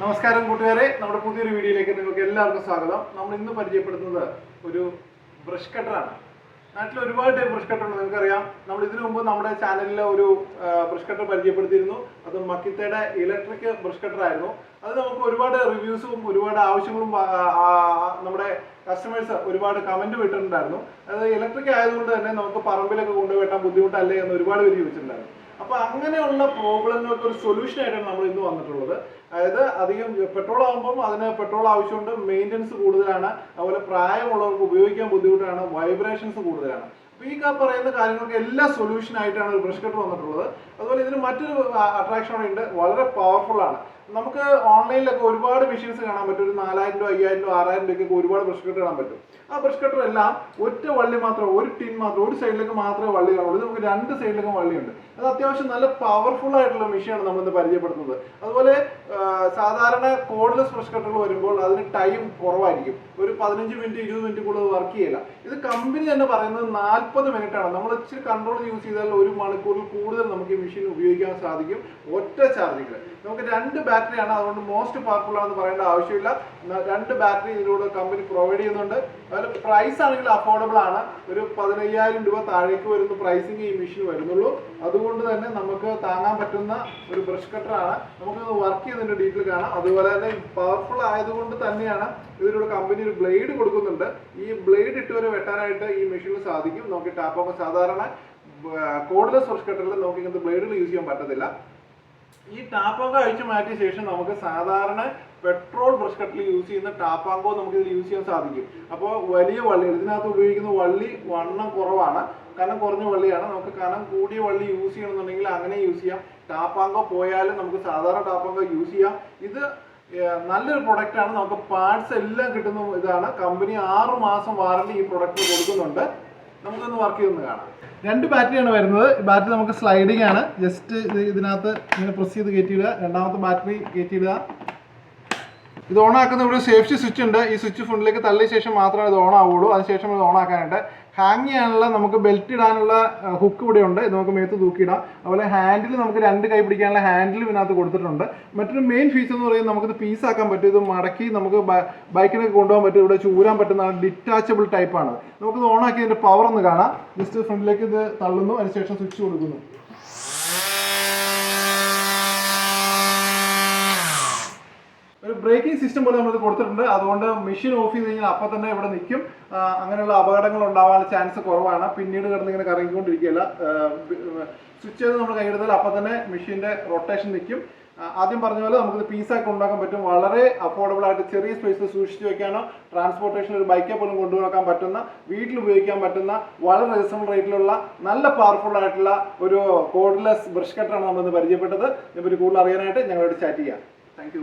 നമസ്കാരം കൂട്ടുകാരെ. നമ്മുടെ പുതിയൊരു വീഡിയോയിലേക്ക് നിങ്ങൾക്ക് എല്ലാവർക്കും സ്വാഗതം. നമ്മൾ ഇന്ന് പരിചയപ്പെടുത്തുന്നത് ഒരു ബ്രഷ് കട്ടറാണ് നാട്ടിൽ ഒരുപാട് ടൈപ്പ് ബ്രഷ് കട്ടർ ഉണ്ട് നിങ്ങൾക്കറിയാം. നമ്മൾ ഇതിനു മുമ്പ് നമ്മുടെ ചാനലിൽ ഒരു ബ്രഷ് കട്ടർ പരിചയപ്പെടുത്തിയിരുന്നു. അത് മക്കിത്തയുടെ ഇലക്ട്രിക് ബ്രഷ് കട്ടർ ആയിരുന്നു. അത് നമുക്ക് ഒരുപാട് റിവ്യൂസും ഒരുപാട് ആവശ്യങ്ങളും നമ്മുടെ കസ്റ്റമേഴ്സ് ഒരുപാട് കമന്റ് വിട്ടിട്ടുണ്ടായിരുന്നു അത് ഇലക്ട്രിക് ആയതുകൊണ്ട് തന്നെ നമുക്ക് പറമ്പിലൊക്കെ കൊണ്ടുപോയിട്ടാൻ ബുദ്ധിമുട്ടല്ലേ എന്ന് ഒരുപാട് പേര് ചോദിച്ചിട്ടുണ്ടായിരുന്നു. അപ്പൊ അങ്ങനെയുള്ള പ്രോബ്ലങ്ങൾക്ക് ഒരു സൊല്യൂഷൻ ആയിട്ടാണ് നമ്മൾ ഇന്ന് വന്നിട്ടുള്ളത്. അതായത് അധികം പെട്രോൾ ആകുമ്പോൾ അതിന് പെട്രോൾ ആവശ്യമുണ്ട് മെയിന്റനൻസ് കൂടുതലാണ് അതുപോലെ പ്രായമുള്ളവർക്ക് ഉപയോഗിക്കാൻ ബുദ്ധിമുട്ടാണ് വൈബ്രേഷൻസ് കൂടുതലാണ്. ഈ പറയുന്ന കാര്യങ്ങൾക്ക് എല്ലാ സൊല്യൂഷൻ ആയിട്ടാണ് ഒരു ബ്രഷ് കട്ടർ വന്നിട്ടുള്ളത്. അതുപോലെ ഇതിന് മറ്റൊരു അട്രാക്ഷൻ ഉണ്ട്. വളരെ പവർഫുൾ ആണ്. നമുക്ക് ഓൺലൈനിലൊക്കെ ഒരുപാട് മെഷീൻസ് കാണാൻ പറ്റും. ഒരു നാലായിരം രൂപ അയ്യായിരം രൂപ ആറായിരം രൂപയ്ക്കൊക്കെ ഒരുപാട് ബ്രഷ് കട്ടർ കാണാൻ പറ്റും. ആ ബ്രഷ് കട്ടർ എല്ലാം ഒറ്റ വള്ളി മാത്രം ഒരു ടിൻ മാത്രം ഒരു സൈഡിലേക്ക് മാത്രമേ വള്ളി കാണുള്ളൂ. ഇത് നമുക്ക് രണ്ട് സൈഡിലേക്കും വള്ളിയുണ്ട്. അത് അത്യാവശ്യം നല്ല പവർഫുൾ ആയിട്ടുള്ള മെഷീനാണ് നമ്മൾ ഇന്ന് പരിചയപ്പെടുത്തുന്നത്. അതുപോലെ കോഡ്ലെസ് ബ്രഷ് കട്ടറുകൾ വരുമ്പോൾ അതിന് ടൈം കുറവായിരിക്കും. ഒരു പതിനഞ്ച് മിനിറ്റ് ഇരുപത് മിനിറ്റ് കൂടുതൽ വർക്ക് ചെയ്യില്ല. ഇത് കമ്പനി തന്നെ പറയുന്നത് നാൽപ്പത് മിനിറ്റ് ആണ്. നമ്മൾ ഇച്ചിരി കൺട്രോൾ യൂസ് ചെയ്താൽ ഒരു മണിക്കൂറിൽ കൂടുതൽ നമുക്ക് ഈ മെഷീൻ ഉപയോഗിക്കാൻ സാധിക്കും ഒറ്റ ചാർജിങ്ങിൽ നമുക്ക് രണ്ട് ബാറ്ററിയാണ് അതുകൊണ്ട് മോസ്റ്റ് പവർഫുൾ ആണെന്ന് പറയേണ്ട ആവശ്യമില്ല. രണ്ട് ബാറ്ററി ഇതിലൂടെ കമ്പനി പ്രൊവൈഡ് ചെയ്യുന്നുണ്ട്. അതുപോലെ പ്രൈസ് ആണെങ്കിൽ അഫോർഡബിൾ ആണ്. ഒരു പതിനയ്യായിരം രൂപ താഴേക്ക് വരുന്ന പ്രൈസിങ് ഈ മെഷീൻ വരുന്നുള്ളൂ. അതുകൊണ്ട് തന്നെ നമുക്ക് താങ്ങാൻ പറ്റുന്ന ഒരു ബ്രഷ് കട്ടറാണ് നമുക്ക് വർക്ക് ചെയ്തതിന്റെ ഡീറ്റെയിൽ കാണാം. അതുപോലെ തന്നെ പവർഫുൾ ആയതുകൊണ്ട് തന്നെയാണ് ഇതിനൊരു കമ്പനി ഒരു ബ്ലേഡ് കൊടുക്കുന്നുണ്ട്. ഈ ബ്ലേഡ് ഇട്ട് വരെ വെട്ടാനായിട്ട് ഈ മെഷീനിൽ സാധിക്കും. നമുക്ക് ടാപ്പൊക്കെ സാധാരണ കോഡ്ലെസ് ബ്രഷ് കട്ടറിൽ നോക്കി ഇങ്ങനത്തെ ബ്ലേഡുകൾ യൂസ് ചെയ്യാൻ പറ്റത്തില്ല. ഈ ടാപ്പാങ്കോ അഴിച്ചു മാറ്റിയ ശേഷം നമുക്ക് സാധാരണ പെട്രോൾ ബ്രഷ് കട്ടിൽ യൂസ് ചെയ്യുന്ന ടാപ്പാങ്കോ നമുക്ക് ഇതിൽ യൂസ് ചെയ്യാൻ സാധിക്കും. അപ്പോൾ വലിയ വള്ളി ഇതിനകത്ത് ഉപയോഗിക്കുന്ന വള്ളി വണ്ണം കുറവാണ്. കനം കുറഞ്ഞ വള്ളിയാണ്. നമുക്ക് കനം കൂടിയ വള്ളി യൂസ് ചെയ്യണമെന്നുണ്ടെങ്കിൽ അങ്ങനെ യൂസ് ചെയ്യാം. ടാപ്പാങ്കോ പോയാലും നമുക്ക് സാധാരണ ടാപ്പാങ്കോ യൂസ് ചെയ്യാം. ഇത് നല്ലൊരു പ്രൊഡക്റ്റ് ആണ്. നമുക്ക് പാർട്സ് എല്ലാം കിട്ടുന്ന ഇതാണ്. കമ്പനി ആറ് മാസം വാറണ്ടി ഈ പ്രൊഡക്റ്റ് കൊടുക്കുന്നുണ്ട്. നമുക്കൊന്ന് വർക്ക് ചെയ്തൊന്ന് കാണാം. രണ്ട് ബാറ്ററിയാണ് വരുന്നത്. ബാറ്ററി നമുക്ക് സ്ലൈഡിംഗ് ആണ്. ജസ്റ്റ് ഇതിനകത്ത് ഇങ്ങനെ പ്രസ് ചെയ്ത് കയറ്റിയിടുക. രണ്ടാമത്തെ ബാറ്ററി കയറ്റിയിടുക. ഇത് ഓൺ ആക്കുന്ന ഇവിടെ സേഫ്റ്റി സ്വിച്ച് ഉണ്ട്. ഈ സ്വിച്ച് ഫ്രണ്ടിലേക്ക് തള്ളിയ ശേഷം മാത്രമേ ഇത് ഓൺ ആവുള്ളൂ. അതിനുശേഷം ഇത് ഓൺ ആക്കാനായിട്ട് ഹാങ് ചെയ്യാനുള്ള നമുക്ക് ബെൽറ്റ് ഇടാനുള്ള ഹുക്ക് ഇവിടെ ഉണ്ട് ഇത് നമുക്ക് മേത്ത് തൂക്കിയിടാം. അതുപോലെ ഹാൻഡിൽ നമുക്ക് രണ്ട് കൈ പിടിക്കാനുള്ള ഹാൻഡിൽ ഇതിനകത്ത് കൊടുത്തിട്ടുണ്ട്. മറ്റൊരു മെയിൻ ഫീച്ചർ എന്ന് പറയുന്നത് നമുക്കിത് പീസ് ആക്കാൻ പറ്റും. ഇത് മടക്കി നമുക്ക് ബൈക്കിനൊക്കെ കൊണ്ടുപോകാൻ പറ്റും. ഇവിടെ ചൂരാൻ പറ്റുന്ന ഡിറ്റാച്ചബിൾ ടൈപ്പാണ് നമുക്കിത് ഓൺ ആക്കി ഇതിന്റെ പവർ ഒന്ന് കാണാം. ജസ്റ്റ് ഫ്രണ്ടിലേക്ക് ഇത് തള്ളുന്നു. അതിനുശേഷം സ്വിച്ച് കൊടുക്കുന്നു ഒരു ബ്രേക്കിംഗ് സിസ്റ്റം പോലെ നമ്മളിത് കൊടുത്തിട്ടുണ്ട്. അതുകൊണ്ട് മെഷീൻ ഓഫ് ചെയ്ത് കഴിഞ്ഞാൽ അപ്പം തന്നെ ഇവിടെ നിൽക്കും. അങ്ങനെയുള്ള അപകടങ്ങൾ ഉണ്ടാവാനുള്ള ചാൻസ് കുറവാണ്. പിന്നീട് കിടന്നിങ്ങനെ കറങ്ങിക്കൊണ്ടിരിക്കുകയല്ല. സ്വിച്ച് ചെയ്ത് നമ്മൾ കൈയെടുത്താൽ അപ്പം തന്നെ മെഷീന്റെ റൊട്ടേഷൻ നിൽക്കും. ആദ്യം പറഞ്ഞ പോലെ നമുക്കിത് പീസാക്കി ഉണ്ടാക്കാൻ പറ്റും. വളരെ അഫോർഡബിൾ ആയിട്ട് ചെറിയ സ്പേസിൽ സൂക്ഷിച്ച് വെക്കാനോ ട്രാൻസ്പോർട്ടേഷൻ ഒരു ബൈക്കെ പോലും കൊണ്ടുപോകാൻ പറ്റുന്ന വീട്ടിൽ ഉപയോഗിക്കാൻ പറ്റുന്ന വളരെ റീസണബിൾ റേറ്റിലുള്ള നല്ല പവർഫുൾ ആയിട്ടുള്ള ഒരു കോഡ്ലെസ് ബ്രഷ് കട്ടറാണ് നമ്മളിന്ന് പരിചയപ്പെട്ടത്. ഇതിനെപ്പറ്റി കൂടുതൽ അറിയാനായിട്ട് ഞങ്ങളോട് ചാറ്റ് ചെയ്യാം. താങ്ക്